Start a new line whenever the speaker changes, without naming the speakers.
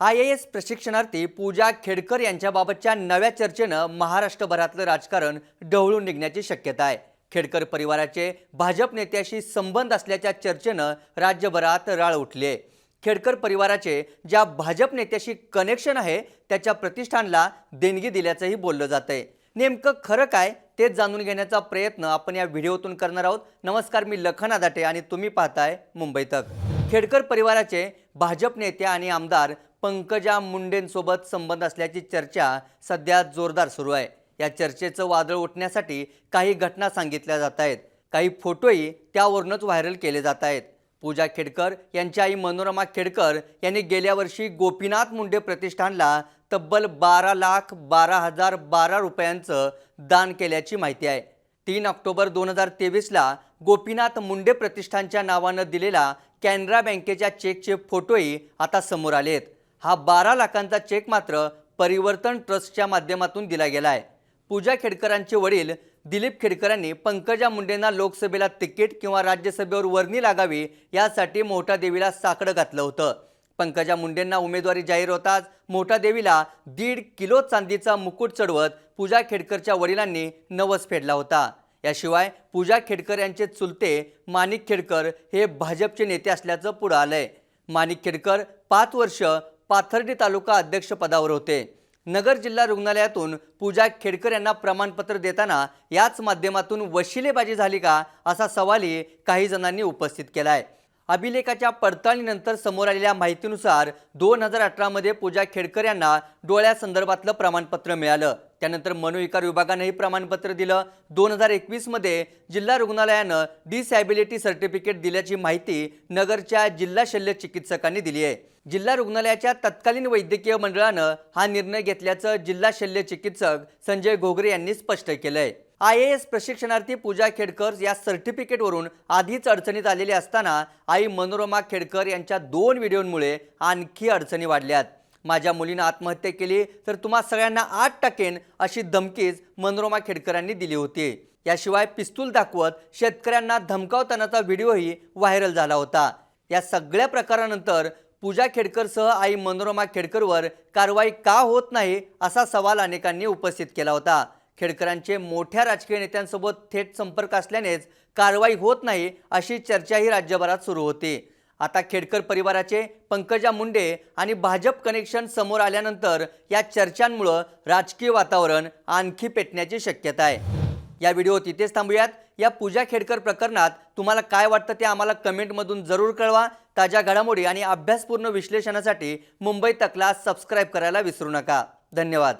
I A S प्रशिक्षणार्थी पूजा खेडकर यांच्याबाबतच्या नव्या चर्चेनं महाराष्ट्रभरातलं राजकारण ढवळून निघण्याची शक्यता आहे. खेडकर परिवाराचे भाजप नेत्याशी संबंध असल्याच्या चर्चेनं राज्यभरात राळ उठली आहे. खेडकर परिवाराचे ज्या भाजप नेत्याशी कनेक्शन आहे त्याच्या प्रतिष्ठानला देणगी दिल्याचंही बोललं जात आहे नेमकं खरं काय तेच जाणून घेण्याचा प्रयत्न आपण या व्हिडिओतून करणार आहोत. नमस्कार मी लखन आदाटे आणि तुम्ही पाहताय मुंबई तक. खेडकर परिवाराचे भाजप नेते आणि आमदार पंकजा मुंडेंसोबत संबंध असल्याची चर्चा सध्या जोरदार सुरू आहे. या चर्चेचं वादळ उठण्यासाठी काही घटना सांगितल्या जात आहेत. काही फोटोही त्यावरूनच व्हायरल केले जात आहेत. पूजा खेडकर यांच्या आई मनोरमा खेडकर यांनी गेल्या वर्षी गोपीनाथ मुंडे प्रतिष्ठानला तब्बल बारा लाख बारा हजार बारा रुपयांचं दान केल्याची माहिती आहे. तीन ऑक्टोबर दोन हजार तेवीसला गोपीनाथ मुंडे प्रतिष्ठानच्या नावानं दिलेला कॅनरा बँकेच्या चेकचे फोटोही आता समोर आले आहेत हा बारा लाखांचा चेक मात्र परिवर्तन ट्रस्टच्या माध्यमातून दिला गेला आहे पूजा खेडकरांचे वडील दिलीप खेडकरांनी पंकजा मुंडेंना लोकसभेला तिकीट किंवा राज्यसभेवर वर्णी लागावी यासाठी मोठा देवीला साकडं घातलं होतं. पंकजा मुंडेंना उमेदवारी जाहीर होताच मोठा देवीला दीड किलो चांदीचा मुकुट चढवत पूजा खेडकरच्या वडिलांनी नवस फेडला होता. याशिवाय पूजा खेडकर यांचे चुलते माणिक खेडकर हे भाजपचे नेते असल्याचं पुढं आलंय. माणिक खेडकर पाच वर्ष पाथर्डी तालुका अध्यक्षपदावर होते. नगर जिल्हा रुग्णालयातून पूजा खेडकर यांना प्रमाणपत्र देताना याच माध्यमातून वशिलेबाजी झाली का असा सवालही काही जणांनी उपस्थित केला आहे अभिलेखाच्या पडताळणीनंतर समोर आलेल्या माहितीनुसार दोन हजार अठरामध्ये पूजा खेडकर यांना डोळ्यासंदर्भातलं प्रमाणपत्र मिळालं. त्यानंतर मनोविकार विभागानंही प्रमाणपत्र दिलं. दोन हजार एकवीसमध्ये जिल्हा रुग्णालयानं डिसॅबिलिटी सर्टिफिकेट दिल्याची माहिती नगरच्या जिल्हा शल्य चिकित्सकांनी दिली आहे. जिल्हा रुग्णालयाच्या तत्कालीन वैद्यकीय मंडळानं हा निर्णय घेतल्याचं जिल्हा शल्य चिकित्सक संजय घोगरे यांनी स्पष्ट केलंय. आय ए एस प्रशिक्षणार्थी पूजा खेडकर या सर्टिफिकेटवरून आधीच अडचणीत आलेली असताना आई मनोरमा खेडकर यांच्या दोन व्हिडिओंमुळे आणखी अडचणी वाढल्यात. माझ्या मुलीनं आत्महत्या केली तर तुम्हा सगळ्यांना आठ टाकेन अशी धमकीच मनोरमा खेडकरांनी दिली होती. याशिवाय पिस्तूल दाखवत शेतकऱ्यांना धमकावतानाचा व्हिडिओही व्हायरल झाला होता. या सगळ्या प्रकारानंतर पूजा खेडकरसह आई मनोरमा खेडकरवर कारवाई का होत नाही असा सवाल अनेकांनी उपस्थित केला होता. खेडकरांचे मोठ्या राजकीय नेत्यांसोबत थेट संपर्क असल्यानेच कारवाई होत नाही अशी चर्चाही राज्यभरात सुरू होती. आता खेडकर परिवाराचे पंकजा मुंडे आणि भाजप कनेक्शन समोर आल्यानंतर या चर्चांमुळं राजकीय वातावरण आणखी पेटण्याची शक्यता आहे. या व्हिडिओ तिथेच थांबूयात. या पूजा खेडकर प्रकरणात तुम्हाला काय वाटतं ते आम्हाला कमेंटमधून जरूर कळवा. ताज्या घडामोडी आणि अभ्यासपूर्ण विश्लेषणासाठी मुंबई तकला सबस्क्राईब करायला विसरू नका. धन्यवाद.